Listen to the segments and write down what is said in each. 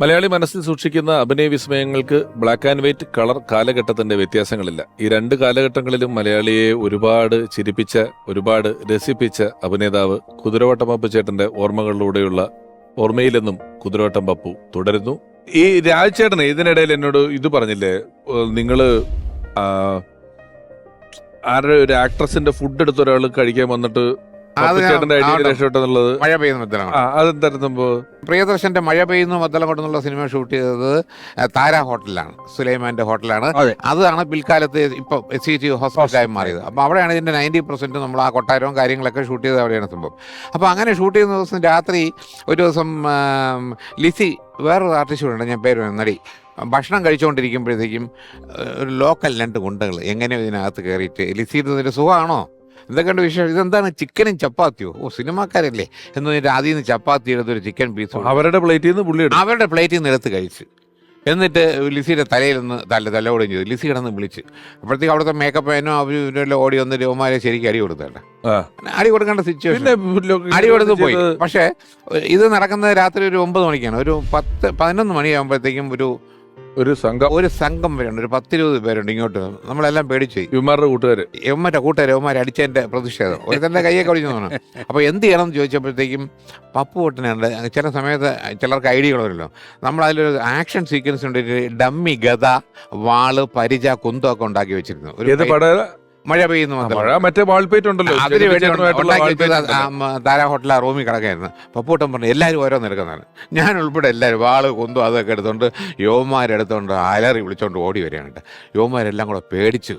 മലയാളി മനസ്സിൽ സൂക്ഷിക്കുന്ന അഭിനയ വിസ്മയങ്ങൾക്ക് ബ്ലാക്ക് ആൻഡ് വൈറ്റ് കളർ കാലഘട്ടത്തിന്റെ വ്യത്യാസങ്ങളില്ല. ഈ രണ്ട് കാലഘട്ടങ്ങളിലും മലയാളിയെ ഒരുപാട് ചിരിപ്പിച്ച ഒരുപാട് രസിപ്പിച്ച അഭിനേതാവ് കുതിരവട്ടം ചേട്ടന്റെ ഓർമ്മകളിലൂടെയുള്ള ഓർമ്മയിലെന്നും കുതിരവട്ടം പപ്പു തുടരുന്നു. ഈ രാജചേട്ടന് ഇതിനിടയിൽ എന്നോട് ഇത് പറഞ്ഞില്ലേ? നിങ്ങൾ ആരുടെ ഒരു ആക്ട്രസിന്റെ ഫുഡ് എടുത്ത ഒരാൾ കഴിക്കാൻ വന്നിട്ട് രക്ഷപ്പെട്ടെന്നുള്ളത്. മഴ പെയ്യുന്ന അതെന്തായിരുന്നു സംഭവം? പ്രിയദർശന്റെ മഴ പെയ്യുന്ന മദ്ദലം കൊണ്ടെന്നുള്ള സിനിമ ഷൂട്ട് ചെയ്തത് താര ഹോട്ടലിലാണ്. സുലൈമാന്റെ ഹോട്ടലാണ്. അതെ. അതാണ് പിൽക്കാലത്ത് ഇപ്പൊ എസ് സി ടി ഹോസ്പിറ്റലായി മാറിയത്. അപ്പൊ അവിടെയാണ് ഇതിന്റെ നയന്റി പെർസെന്റ് നമ്മൾ ആ കൊട്ടാരവും കാര്യങ്ങളൊക്കെ ഷൂട്ട് ചെയ്തത് അവിടെയാണ് സംഭവം. അപ്പൊ അങ്ങനെ ഷൂട്ട് ചെയ്യുന്ന ദിവസം രാത്രി ഒരു ദിവസം ലിസി വേറൊരു ആർട്ടിസ്റ്റ് ഉണ്ട് ഞാൻ പേര് നടി. ഭക്ഷണം കഴിച്ചുകൊണ്ടിരിക്കുമ്പോഴത്തേക്കും ഒരു ലോക്കൽ രണ്ട് ഗുണ്ടകൾ എങ്ങനെയോ ഇതിനകത്ത് കയറിയിട്ട് ലിസി ഇതിന്റെ സുഖമാണോ? എന്തൊക്കെയുണ്ട് വിശേഷം? ഇതെന്താണ് ചിക്കനും ചപ്പാത്തിയോ? ഓ സിനിമാക്കാരല്ലേ. എന്ന് പറഞ്ഞിട്ട് ആദ്യം നിന്ന് ചപ്പാത്തി എടുത്ത് ഒരു ചിക്കൻ പീസ് അവരുടെ പ്ലേറ്റിൽ നിന്ന് പുള്ളി എടുത്തു. അവരുടെ പ്ലേറ്റിൽ നിന്ന് എടുത്ത് കഴിച്ച്. എന്നിട്ട് ലിസിയുടെ തലയിൽ നിന്ന് തല തലോടുകയും ചെയ്തു. ലിസി കിടന്ന് വിളിച്ച്. അപ്പോഴത്തേക്ക് അവിടുത്തെ മേക്കപ്പ് എന്നോ അവർ ഇവരെല്ലാം ഓടി വന്ന് രോമാരെ ശരിക്കും അടി കൊടുത്തേണ്ട ആ. അടി കൊടുക്കേണ്ട സിറ്റുവേഷൻ പിന്നെ അടി കൊടുത്ത് പോയി. പക്ഷേ ഇത് നടക്കുന്നത് രാത്രി ഒരു ഒമ്പത് മണിക്കാണ്. ഒരു പത്ത് പതിനൊന്ന് മണിയാകുമ്പോഴത്തേക്കും ഒരു ഒരു സംഘം. ഒരു സംഘം വരുന്നുണ്ട് ഒരു പത്തിരുപത് പേരുണ്ട് ഇങ്ങോട്ട്. നമ്മളെല്ലാം പേടിച്ചു ഇവന്മാരുടെ കൂട്ടുകാര്. യവന്മാരുടെ കൂട്ടുകാർ യവന്മാർ അടിച്ചതിന്റെ പ്രതിഷേധം. ഒരു തന്നെ കയ്യൊക്കെ ഒടിഞ്ഞു തോന്നുന്നു അപ്പോൾ എന്ത് ചെയ്യണം എന്ന് ചോദിച്ചപ്പോഴത്തേക്കും പപ്പ് പൊട്ടനുണ്ട് ചില സമയത്ത് ചിലർക്ക് ഐഡിയകൾ നമ്മൾ അതിലൊരു ആക്ഷൻ സീക്വൻസ് ഉണ്ട്. ഡമ്മി ഗത വാൾ പരിച കുന്തമൊക്കെ ഉണ്ടാക്കി വെച്ചിരുന്നു. ഒരു മഴ പെയ്യുന്നു മഴ മറ്റേ വാൾപേറ്റ് ഉണ്ടല്ലോ അതിന് വേണ്ടി വാൾപേറ്റ് ആ, റൂമിൽ കിടക്കായിരുന്നു പപ്പൂട്ടൻ പറഞ്ഞു എല്ലാവരും ഓരോന്ന് എടുക്കുന്നതാണ് ഞാൻ ഉൾപ്പെടെ എല്ലാവരും വാൾ കൊന്തു അതൊക്കെ എടുത്തോണ്ട് യോമാരെടുത്തോണ്ട് അലറി വിളിച്ചോണ്ട് ഓടി വരികയാണ് യോമാരെല്ലാം കൂടെ പേടിച്ചു.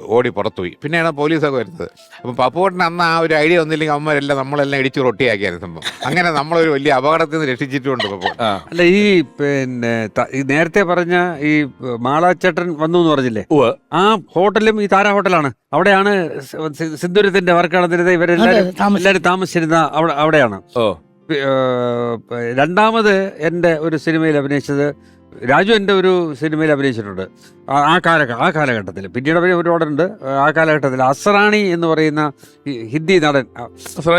ഓടി പുറത്തുപോയി. പിന്നെയാണ് പോലീസൊക്കെ വരുന്നത്. അപ്പം പപ്പുവട്ടിന് അന്ന് ആ ഒരു ഐഡിയ ഒന്നില്ലെങ്കിൽ അമ്മമാരെല്ലാം നമ്മളെല്ലാം ഇടിച്ചു റൊട്ടിയാക്കിയായിരുന്നു സംഭവം. അങ്ങനെ നമ്മളൊരു വലിയ അപകടത്തിൽ നിന്ന് രക്ഷിച്ചിട്ടുണ്ട് പപ്പു അല്ല ഈ പിന്നെ ത- ഈ നേരത്തെ പറഞ്ഞ ഈ മാളാച്ചേട്ടൻ വന്നു എന്ന് പറഞ്ഞില്ലേ? ഓ ആ ഹോട്ടലും ഈ താര ഹോട്ടലാണ്. അവിടെയാണ് സി- സി- സിന്ദൂരത്തിന്റെ വർക്ക് നടന്നിരുന്നത് ഇവരെല്ലാരും അതെ, താമസി- എല്ലാരും താമസിച്ചിരുന്ന അവിടെ അവിടെയാണ്. ഓ. പി- ഏർ, പ- രണ്ടാമത് എന്റെ ഒരു സിനിമയിൽ അഭിനയിച്ചത് രാജു എന്റെ ഒരു സിനിമയിൽ അഭിനയിച്ചിട്ടുണ്ട്. ആ- ആ കാല ആ കാലഘട്ടത്തിൽ. പിന്നീട് അഭിനയം ഒരുപാടുണ്ട് ആ കാലഘട്ടത്തിൽ അസറാണി എന്ന് പറയുന്ന ഹിന്ദി നടൻ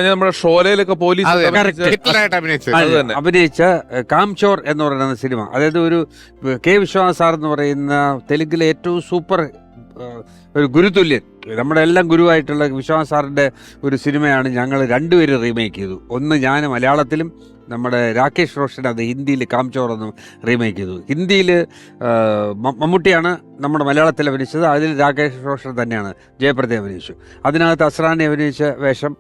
നമ്മുടെ ഷോലയിലൊക്കെ പോലീസ്. അഭിനയിച്ച കാംചോർ എന്ന് പറയുന്ന സിനിമ. അതായത് ഒരു കെ വിശ്വാസ് സാർ എന്ന് പറയുന്ന തെലുങ്കിലെ ഏറ്റവും സൂപ്പർ ഒരു ഗുരുതുല്യൻ. നമ്മുടെ എല്ലാം ഗുരുവായിട്ടുള്ള വിശ്വാസ് സാറിന്റെ ഒരു സിനിമയാണ് ഞങ്ങൾ രണ്ടുപേരും റീമേക്ക് ചെയ്തു. ഒന്ന് ഞാൻ മലയാളത്തിലും നമ്മുടെ രാകേഷ് റോഷൻ അത് ഹിന്ദിയിൽ കാംചോർ എന്ന് റീമേക്ക് ചെയ്തു ഹിന്ദിയിൽ മമ്മൂട്ടിയാണ് നമ്മുടെ മലയാളത്തിൽ അഭിനയിച്ചത് അതിൽ രാകേഷ് റോഷൻ തന്നെയാണ് ജയപ്രദ അഭിനയിച്ചു. അതിനകത്ത് അസ്രാനെ അഭിനയിച്ച വേഷം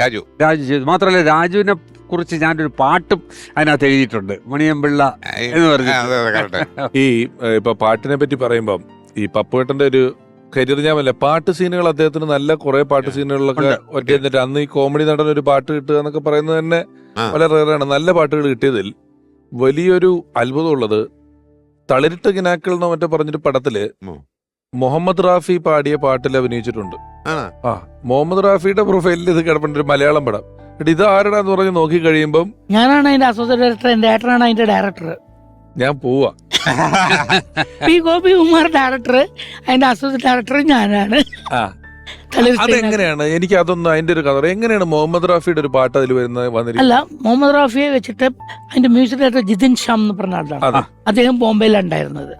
രാജു. രാജു ചെയ്തു. മാത്രമല്ല രാജുവിനെ കുറിച്ച് ഞാനൊരു പാട്ടും അതിനകത്ത് എഴുതിയിട്ടുണ്ട് മണിയമ്പിള്ള എന്ന് പറഞ്ഞു ഈ ഇപ്പൊ പാട്ടിനെ പറ്റി പറയുമ്പം ഈ പപ്പുവേട്ടന്റെ ഒരു കരിയർ ഞാൻ വല്ല പാട്ട് സീനുകൾ അദ്ദേഹത്തിന് നല്ല കുറെ പാട്ട് സീനുകളിലൊക്കെ ഉണ്ട്. ഒറ്റ എന്നിട്ട് അന്ന് ഈ കോമഡി നടൻ ഒരു പാട്ട് കിട്ടുക എന്നൊക്കെ പറയുന്നത് തന്നെ വളരെ റേറാണ് നല്ല പാട്ടുകൾ കിട്ടിയതിൽ വലിയൊരു അത്ഭുതമുള്ളത് തളിരിട്ട കിനാക്കൾ എന്നോ മറ്റോ പറഞ്ഞൊരു പടത്തിൽ മുഹമ്മദ് റാഫി പാടിയ പാട്ടിൽ അഭിനയിച്ചിട്ടുണ്ട്. ആ മുഹമ്മദ് റാഫിയുടെ പ്രൊഫൈലിൽ ഇത് കിടപ്പുണ്ട് ഒരു മലയാളം പടം. ഇത് ആരടാന്ന് പറഞ്ഞ് നോക്കി കഴിയുമ്പം ഞാനാണ് അതിന്റെ അസോസിയേറ്റ് ഡയറക്ടർ എന്റെ ഏട്ടനാണ് അതിന്റെ ഡയറക്ടർ ഞാൻ പോവാ. പി ഗോപി കുമാർ ഡയറക്ടർ അതിന്റെ അസോസിയേറ്റ് ഡയറക്ടർ ഞാനാണ്. അതെങ്ങനെയാണ്? എനിക്ക് അതൊന്നും അതിന്റെ ഒരു കഥ എങ്ങനെയാണ് മുഹമ്മദ് റാഫിയുടെ ഒരു പാട്ട് അതിൽ വരുന്നത് വന്നിരിക്കുന്നത്? അല്ല മുഹമ്മദ് റാഫിയെ വെച്ചിട്ട് അതിന്റെ മ്യൂസിക് ഡയറക്ടർ ജിതിൻ ഷാം എന്ന് പറഞ്ഞ ആളാണ്. അദ്ദേഹം ബോംബെയിലാണ് ഉണ്ടായിരുന്നത്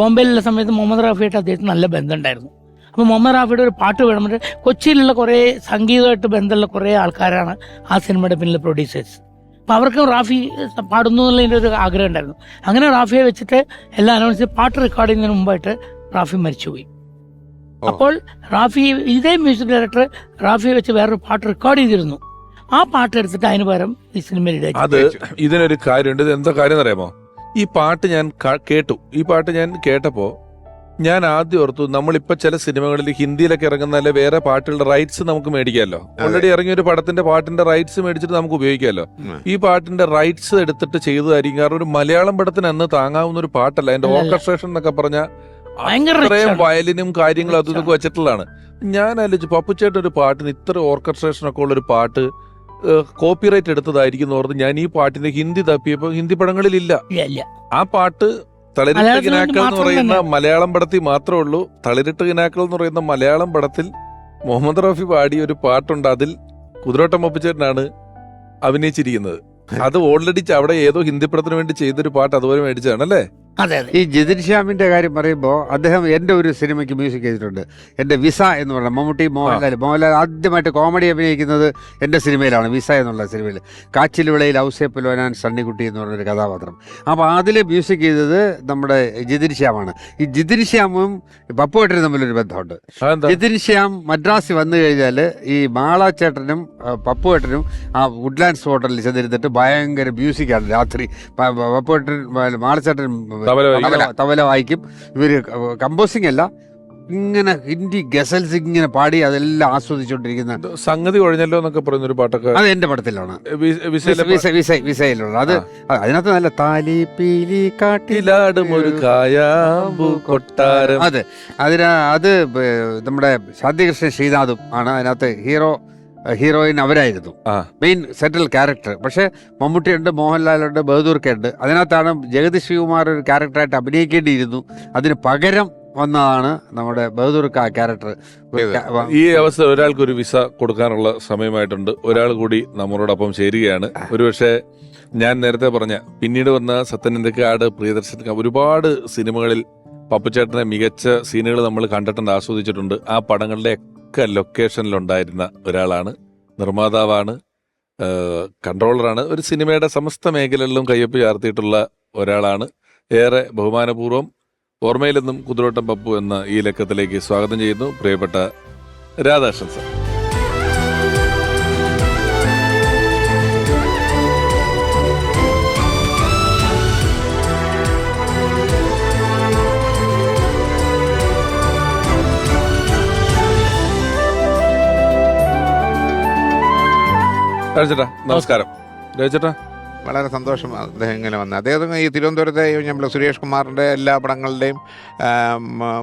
ബോംബെയിലുള്ള സമയത്ത് മുഹമ്മദ് റാഫിയായിട്ട് അദ്ദേഹത്തിന് നല്ല ബന്ധമുണ്ടായിരുന്നു. അപ്പോൾ മുഹമ്മദ് റാഫിയുടെ ഒരു പാട്ട് വേണം കൊച്ചിയിലുള്ള കുറേ സംഗീതമായിട്ട് ബന്ധമുള്ള കുറേ ആൾക്കാരാണ് ആ സിനിമയുടെ പിന്നിലെ പ്രൊഡ്യൂസേഴ്സ് അപ്പോൾ അവർക്കും റാഫി പാടുന്നു എന്നുള്ളതിന്റെ ഒരു ആഗ്രഹം ഉണ്ടായിരുന്നു. അങ്ങനെ റാഫിയെ വെച്ചിട്ട് എല്ലാം അനൗൺസ് പാട്ട് റെക്കോർഡ് ചെയ്യുന്നതിന് മുമ്പായിട്ട് റാഫി മരിച്ചുപോയി. അപ്പോൾ റാഫി ഇതേ മ്യൂസിക് ഡയറക്ടർ റാഫിയെ വെച്ച് വേറൊരു പാട്ട് റെക്കോർഡ് ചെയ്തിരുന്നു. ആ പാട്ട് എടുത്തിട്ട് അതിന് പകരം ഈ സിനിമയിൽ അത് ഇതിനൊരു കാര്യമുണ്ട്. ഇത് എന്താ കാര്യം അറിയാമോ ഈ പാട്ട് ഞാൻ കേട്ടു. ഈ പാട്ട് ഞാൻ കേട്ടപ്പോ ഞാൻ ആദ്യം ഓർത്തു നമ്മളിപ്പോ ചില സിനിമകളിൽ ഹിന്ദിയിലൊക്കെ ഇറങ്ങുന്ന അല്ലെ വേറെ പാട്ടുകളുടെ റൈറ്റ്സ് നമുക്ക് മേടിക്കാമല്ലോ. ഓൾറെഡി ഇറങ്ങിയ ഒരു പടത്തിന്റെ പാട്ടിന്റെ റൈറ്റ്സ് മേടിച്ചിട്ട് നമുക്ക് ഉപയോഗിക്കാമല്ലോ. ഈ പാട്ടിന്റെ റൈറ്റ്സ് എടുത്തിട്ട് ചെയ്തതായിരിക്കും. കാരണം ഒരു മലയാളം പടത്തിന് അന്ന് താങ്ങാവുന്ന ഒരു പാട്ടല്ല. എന്റെ ഓർക്കസ്ട്രേഷൻ എന്നൊക്കെ പറഞ്ഞാൽ അത്രയും വയലിനും കാര്യങ്ങളും അതും ഇതൊക്കെ വെച്ചിട്ടുള്ളതാണ്. ഞാൻ ആലോചിച്ചു പപ്പുച്ചേട്ടൻ ഒരു പാട്ടിന് ഇത്ര ഓർക്കസ്ട്രേഷൻ ഒക്കെ ഉള്ള ഒരു പാട്ട് കോപ്പിറൈറ്റ് എടുത്തതായിരിക്കും എന്ന് ഓർത്ത് ഞാൻ ഈ പാട്ടിന്റെ ഹിന്ദി തപ്പിയപ്പോ ഹിന്ദി ഇല്ല. ആ പാട്ട് തളിരിട്ട് കിനാക്കൾ എന്ന് പറയുന്ന മലയാളം പടത്തിൽ മാത്രമേ ഉള്ളൂ. തളിരിട്ട് കിനാക്കൾ എന്ന് പറയുന്ന മലയാളം പടത്തിൽ മുഹമ്മദ് റഫി പാടിയ ഒരു പാട്ടുണ്ട്. അതിൽ കുതിരോട്ടം ഒപ്പിച്ചേട്ടനാണ് അഭിനയിച്ചിരിക്കുന്നത്. അത് ഓൾറെഡി അവിടെ ഏതോ ഹിന്ദി പടത്തിന് വേണ്ടി ചെയ്തൊരു പാട്ട് അതുപോലെ മേടിച്ചതാണ് അല്ലേ? അതെ അതെ. ഈ ജിതിൻ ശ്യാമിന്റെ കാര്യം പറയുമ്പോൾ അദ്ദേഹം എന്റെ ഒരു സിനിമയ്ക്ക് മ്യൂസിക് ചെയ്തിട്ടുണ്ട് എന്റെ വിസ എന്ന് പറഞ്ഞ മമ്മൂട്ടി മോഹൻലാൽ മോഹൻലാൽ ആദ്യമായിട്ട് കോമഡി അഭിനയിക്കുന്നത് എന്റെ സിനിമയിലാണ് വിസ എന്നുള്ള സിനിമയിൽ. കാച്ചിൽ വിളയിൽ ഔസേപ്പുലോനാൻ സണ്ണിക്കുട്ടി എന്ന് പറഞ്ഞൊരു കഥാപാത്രം. അപ്പോൾ അതിൽ മ്യൂസിക് ചെയ്തത് നമ്മുടെ ജിതിൻ ശ്യാമാണ്. ഈ ജിതിൻ ശ്യാമും പപ്പുവേട്ടനും തമ്മിലൊരു ബന്ധമുണ്ട്. ജിതിൻ ശ്യാം മദ്രാസിൽ വന്നു കഴിഞ്ഞാൽ ഈ മാളാച്ചേട്ടനും ആ, പപ്പുവേട്ടനും ആ വുഡ്ലാൻഡ്സ് ഹോട്ടലിൽ ചെന്നിരുന്നിട്ട് ഭയങ്കര മ്യൂസിക്കാണ് രാത്രി. പപ്പുവേട്ടൻ മാളച്ചേട്ടൻ തബല വായിക്കും. ഇവർ കമ്പോസിംഗ് അല്ല ഇങ്ങനെ ഹിന്ദി ഗസൽസ് ഇങ്ങനെ പാടി അതെല്ലാം ആസ്വദിച്ചുകൊണ്ടിരിക്കുന്ന സംഗതി ഒഴിഞ്ഞല്ലോ എന്നൊക്കെ പറയുന്നൊരു പാട്ടൊക്കെ അത് എന്റെ പടത്തിലാണ് വിസയിലുള്ള. അത് അത് അതിനകത്ത് നല്ല താലി പീലി കാട്ടിലാടും ഒരു കൊട്ടാരം. അതെ. അതിനാ അത് നമ്മുടെ ശാന്തികൃഷ്ണൻ ശ്രീനാഥും ആണ്. അതിനകത്ത് ഹീറോ ഹീറോയിൻ അവരായിരുന്നു. മെയിൻ സെൻട്രൽ ക്യാരക്ടർ പക്ഷെ മമ്മൂട്ടിയുണ്ട് മോഹൻലാലുണ്ട് ബഹദൂർക്കുണ്ട്. അതിനകത്താണ് ജഗതി ശ്രീകുമാർ ഒരു ക്യാരക്ടറായിട്ട് അഭിനയിക്കേണ്ടിയിരുന്നു. അതിന് പകരം വന്നതാണ് നമ്മുടെ ബഹദൂർക്ക ക്യാരക്ടർ ഈ അവസ്ഥ ഒരാൾക്ക് ഒരു വിസ കൊടുക്കാനുള്ള സമയമായിട്ടുണ്ട്. ഒരാൾ കൂടി നമ്മളോടൊപ്പം ചേരുകയാണ്. ഒരുപക്ഷെ ഞാൻ നേരത്തെ പറഞ്ഞ പിന്നീട് വന്ന സത്യനന്ദക്കാട് പ്രിയദർശൻ ഒരുപാട് സിനിമകളിൽ പപ്പുചേട്ടനെ മികച്ച സീനുകൾ നമ്മൾ കണ്ടിട്ടുണ്ട് ആസ്വദിച്ചിട്ടുണ്ട്. ആ പടങ്ങളുടെ ഒക്കെ ലൊക്കേഷനിലുണ്ടായിരുന്ന ഒരാളാണ്. നിർമ്മാതാവാണ് കൺട്രോളറാണ് ഒരു സിനിമയുടെ സമസ്ത മേഖലകളിലും കയ്യൊപ്പ് ചാർത്തിയിട്ടുള്ള ഒരാളാണ്. ഏറെ ബഹുമാനപൂർവം ഓർമ്മയിൽ നിന്നും കുതിരോട്ടം പപ്പു എന്ന ഈ ലക്കത്തിലേക്ക് സ്വാഗതം ചെയ്യുന്നു. പ്രിയപ്പെട്ട രാധാകൃഷ്ണൻ സാർ. നമസ്കാരം. വളരെ സന്തോഷം അദ്ദേഹം ഇങ്ങനെ വന്നത് അദ്ദേഹം ഈ തിരുവനന്തപുരത്തെ നമ്മൾ സുരേഷ് കുമാറിന്റെ എല്ലാ പടങ്ങളുടെയും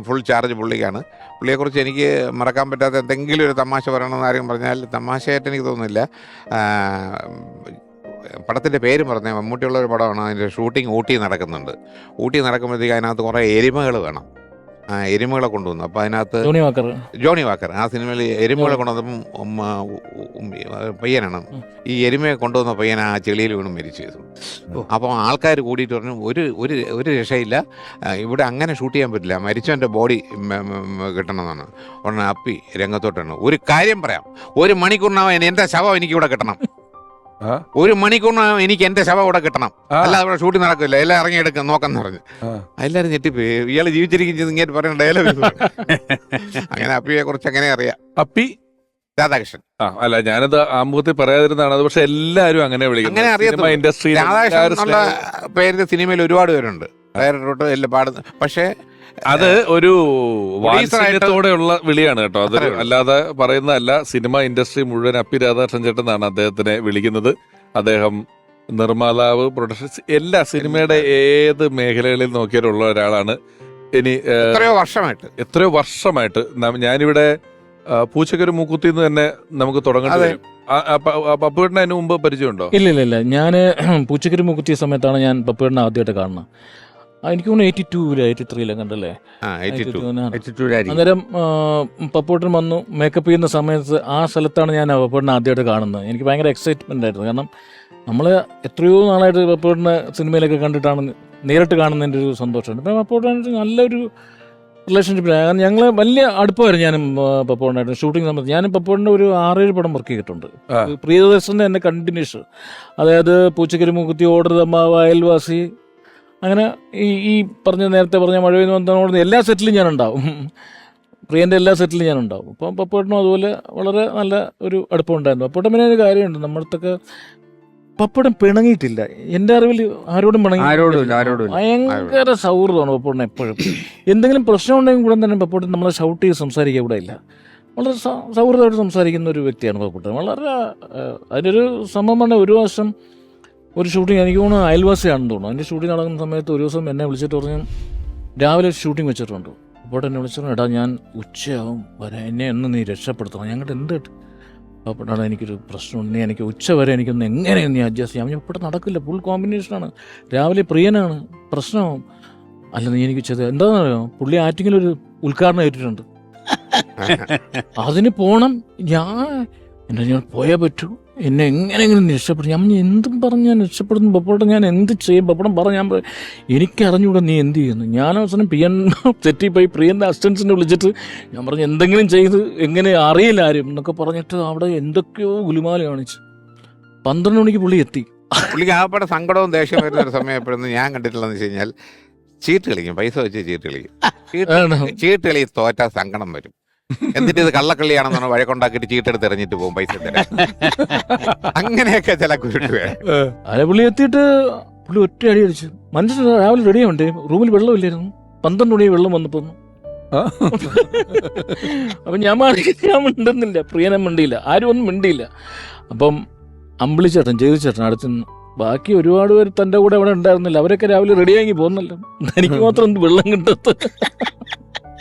ഫുൾ ചാർജ് പുള്ളിക്കാണ്. പുള്ളിയെക്കുറിച്ച് എനിക്ക് മറക്കാൻ പറ്റാത്ത എന്തെങ്കിലും ഒരു തമാശ പറയണമെന്ന് ആരെങ്കിലും പറഞ്ഞാൽ തമാശയായിട്ട് എനിക്ക് തോന്നുന്നില്ല. പടത്തിന്റെ പേര് പറഞ്ഞ മമ്മൂട്ടിയുള്ള ഒരു പടമാണ്. അതിന്റെ ഷൂട്ടിംഗ് ഊട്ടി നടക്കുന്നുണ്ട്. ഊട്ടി നടക്കുമ്പോഴത്തേക്ക് അതിനകത്ത് കുറേ എരിമകൾ വേണം. ആ എരുമകളെ കൊണ്ടുവന്നു. അപ്പോൾ അതിനകത്ത് ജോണി വാക്കർ. Johnnie Walker. ആ സിനിമയിൽ എരുമകളെ കൊണ്ടുവന്നപ്പം ഉം, ആ, ഉ- ഉം, പയ്യനാണ് ഈ എരുമയെ കൊണ്ടുവന്ന പയ്യൻ ആ ചെളിയിൽ വീണ് മരിച്ചു ചെയ്തു. അപ്പോൾ ആൾക്കാർ കൂടിയിട്ട് പറഞ്ഞു ഒരു ഒരു ഒരു രക്ഷയില്ല. ആ, ഇവിടെ അങ്ങനെ ഷൂട്ട് ചെയ്യാൻ പറ്റില്ല. മരിച്ചവന്റെ ബോഡി കിട്ടണമെന്നാണ്. ഉടനെ അപ്പി രംഗത്തോട്ടാണ് ഒരു കാര്യം പറയാം. ഒരു മണിക്കൂറിനകം എന്റെ ശവം എനിക്കിവിടെ കിട്ടണം? ഒരു മണിക്കൂറിനകം എനിക്ക് എന്റെ ശവം ഇവിടെ കിട്ടണം. അല്ലാതെ ഇവിടെ ഷൂട്ടിംഗ് നടക്കില്ല. എല്ലാം ഇറങ്ങിയെടുക്കാൻ നോക്കാന്ന് പറഞ്ഞു. എല്ലാരും ഞെട്ടിപ്പോയി. ഇയാൾ ജീവിച്ചിരിക്കുന്നത് ഇങ്ങനെ പറയുന്ന ഡയലോഗ് അങ്ങനെ അപ്പിയെ കുറിച്ച് അങ്ങനെ അറിയാം. അപ്പി? രാധാകൃഷ്ണൻ. ആ അല്ല ഞാനത് ആമുഖത്തിൽ പറയാതിരുന്നതാണ്. അത് പക്ഷെ എല്ലാവരും അങ്ങനെ വിളിക്കും അങ്ങനെ ഇൻഡസ്ട്രിയിൽ രാധാകൃഷ്ണൻ പേരിന്റെ സിനിമയിൽ ഒരുപാട് പേരുണ്ട്. ഡയറക്ടർ എല്ലാം പാടുന്നു പക്ഷേ അത് ഒരു വാത്സല്യത്തോടെയുള്ള വിളിയാണ് കേട്ടോ. അത്. അല്ലാതെ പറയുന്നതല്ല സിനിമ ഇൻഡസ്ട്രി മുഴുവൻ അപ്പി രാധാകൃഷ്ണൻ ചേട്ടൻ എന്നാണ് അദ്ദേഹത്തിനെ വിളിക്കുന്നത്. അദ്ദേഹം നിർമ്മാതാവ് പ്രൊഡക്ഷൻസ് എല്ലാ സിനിമയുടെ ഏത് മേഖലകളിൽ നോക്കിയാലുള്ള ഒരാളാണ്. ഇനി എത്രയോ വർഷമായിട്ട്. എത്രയോ വർഷമായിട്ട് ഞാനിവിടെ പൂച്ചക്കൊരു മൂക്കുത്തി എന്ന് തന്നെ നമുക്ക് തുടങ്ങേണ്ടി. വരും. പപ്പുവേട്ടന് അതിന് മുമ്പ് പരിചയമുണ്ടോ? ഇല്ല ഇല്ല ഇല്ല ഞാൻ പൂച്ചക്കരി മുക്കുത്തിയ സമയത്താണ് ഞാൻ പപ്പുവേട്ടനെ ആദ്യമായിട്ട് കാണുന്നത്. ആ, എനിക്ക് തോന്നുന്നു എയ്റ്റി ടൂവിൽ എയ്റ്റി ത്രീയിലെ കണ്ടല്ലേ? ആ എയ്റ്റി ടു 82 ആണ്. attitude-ആയിരിക്കും. അന്നേരം പപ്പോട്ടൻ വന്നു. മേക്കപ്പ് ചെയ്യുന്ന സമയത്ത് ആ സ്ഥലത്താണ് ഞാൻ പപ്പോട്ടിനെ ആദ്യമായിട്ട് കാണുന്നത്. എനിക്ക് ഭയങ്കര എക്സൈറ്റ്മെന്റ് ആയിരുന്നു. കാരണം നമ്മൾ എത്രയോ നാളായിട്ട് പപ്പോട്ടിനെ സിനിമയിലൊക്കെ കണ്ടിട്ടാണ് നേരിട്ട് കാണുന്നതിന്റെ ഒരു സന്തോഷമുണ്ട്. അപ്പം പപ്പോട്ടനായിട്ട് നല്ലൊരു റിലേഷൻഷിപ്പ് കാരണം ഞങ്ങൾ വലിയ അടുപ്പമായിരുന്നു ഞാനും പപ്പോട്ടനായിട്ട് ഷൂട്ടിംഗ് സമയത്ത്. ഞാനും പപ്പോട്ടിന്റെ ഒരു ആറേഴ് പടം വർക്ക് ചെയ്തിട്ടുണ്ട്. പ്രിയദർശന്റെ പ്രിയദർശന്റെ കണ്ടിന്യൂഷൻ കണ്ടിന്യൂസ് അതായത് പൂച്ചക്കരി മുക്കുത്തി ഓർഡർ തമ്മാവ് അയൽവാസി അങ്ങനെ ഈ ഈ പറഞ്ഞ നേരത്തെ പറഞ്ഞ മഴ പെയ്യുന്ന വന്നതോട് എല്ലാ സെറ്റിലും ഞാൻ ഉണ്ടാവും പ്രിയന്റെ എല്ലാ സെറ്റിലും ഞാൻ ഉണ്ടാവും അപ്പം പപ്പേട്ടനും അതുപോലെ വളരെ നല്ല ഒരു അടുപ്പമുണ്ടായിരുന്നു. പപ്പേട്ടൻ പിന്നെ ഒരു കാര്യമുണ്ട്. നമ്മളത്തൊക്കെ പപ്പടം പിണങ്ങിയിട്ടില്ല. എന്റെ അറിവിൽ ആരോടും പിണങ്ങി. ഭയങ്കര സൗഹൃദമാണ് പപ്പടം എപ്പോഴും. എന്തെങ്കിലും പ്രശ്നം ഉണ്ടെങ്കിൽ കൂടെ തന്നെ പപ്പടം നമ്മളെ ഷൗട്ട് ചെയ്ത് സംസാരിക്കുക ഇവിടെ ഇല്ല. വളരെ സൗഹൃദമായിട്ട് സംസാരിക്കുന്ന ഒരു വ്യക്തിയാണ് പപ്പടം വളരെ അതിനൊരു സംഭവമാണ് ഒരു വർഷം ഒരു ഷൂട്ടിംഗ് എനിക്ക് തോന്നുന്നു അയൽവാസിയാണെന്ന് തോന്നുന്നു. അതിന്റെ ഷൂട്ടിംഗ് നടക്കുന്ന സമയത്ത് ഒരു ദിവസം എന്നെ വിളിച്ചിട്ട് പറഞ്ഞു രാവിലെ ഷൂട്ടിംഗ് വെച്ചിട്ടുണ്ട്. അപ്പോൾ എന്നെ വിളിച്ചു എടാ ഞാൻ ഉച്ചയാവും. വരാൻ എന്നെ ഒന്ന് നീ രക്ഷപ്പെടുത്തണം. ഞങ്ങളുടെ എന്ത് അപ്പോഴാണ് എനിക്കൊരു പ്രശ്നമുണ്ട്. നീ എനിക്ക് ഉച്ച വരെ എനിക്കൊന്ന് എങ്ങനെയാണ് നീ അഡ്ജസ്റ്റ് ചെയ്യാം. ഞാൻ ഇപ്പോഴത്തെ നടക്കില്ല. ഫുൾ കോമ്പിനേഷനാണ് രാവിലെ പ്രിയനാണ്. പ്രശ്നമാവും. അല്ല നീ എനിക്ക് ചെയ്ത്. എന്താണെന്ന് അറിയാമോ പുള്ളി ആറ്റിങ്ങിലൊരു ഉദ്ഘാടനം ഏറ്റിട്ടുണ്ട്. അതിന് പോണം. ഞാൻ എന്നെ ഞാൻ പോയേ പറ്റൂ. എന്നെ എങ്ങനെയെങ്കിലും രക്ഷപ്പെടും. ഞാൻ പറഞ്ഞു, എന്തും പറഞ്ഞ് ഞാൻ രക്ഷപ്പെടുന്നു. പപ്പോട്ടെ ഞാൻ എന്ത് ചെയ്യും? പപ്പടം പറ ഞാൻ എനിക്കറിഞ്ഞൂടെ നീ എന്ത് ചെയ്യുന്നു. ഞാൻ അവസാനം പി എൻ തെറ്റിപ്പോയി പ്രിയന്റെ അസിസ്റ്റൻസിനെ വിളിച്ചിട്ട് ഞാൻ പറഞ്ഞു എന്തെങ്കിലും ചെയ്ത് എങ്ങനെ അറിയില്ല ആരും? എന്നൊക്കെ പറഞ്ഞിട്ട് അവിടെ എന്തൊക്കെയോ ഗുലുമാല കാണിച്ചു. പന്ത്രണ്ട് മണിക്ക് പുള്ളി എത്തി. പുള്ളിക്ക് ആകപ്പാടെ സങ്കടവും ദേഷ്യം വരുന്ന ഒരു സമയം എപ്പോഴൊന്നും ഞാൻ കണ്ടിട്ടില്ലെന്ന് വെച്ച് കഴിഞ്ഞാൽ ചീട്ട് കളിക്കും. പൈസ വെച്ച് ചീട്ട് കളിക്കും? ചീട്ട് കളി തോറ്റാ സങ്കടം വരും. എന്നിട്ട് ഇത് കള്ളക്കള്ളിയാണെന്നാണ് വഴക്കുണ്ടാക്കിട്ട് ചീട്ടെടുത്ത് എറിഞ്ഞിട്ട് പോകും പൈസ തരാൻ. അങ്ങനെയൊക്കെ ചില കുരുട്ട് പുള്ളി എത്തിയിട്ട് പുള്ളി ഒറ്റ അടി അടിച്ചു. മനുഷ്യൻ രാവിലെ റെഡിയുണ്ട് റൂമിൽ വെള്ളമില്ലായിരുന്നു പന്ത്രണ്ട് മണി വെള്ളം വന്നപ്പോ. അപ്പൊ ഞാൻ മാറി ഞാൻ മിണ്ടുന്നില്ല. പ്രിയനെ മിണ്ടിയില്ല. ആരും ഒന്നും മിണ്ടിയില്ല. അപ്പം അമ്പിളി ചേട്ടൻ ജഗതി ചേട്ടൻ അടുത്ത് നിന്ന് ബാക്കി ഒരുപാട് പേര് തന്റെ കൂടെ അവിടെ ഉണ്ടായിരുന്നില്ല. അവരൊക്കെ രാവിലെ റെഡിയാക്കി പോകുന്നല്ലോ എനിക്ക് മാത്രം എന്ത് വെള്ളം കിട്ടത്ത്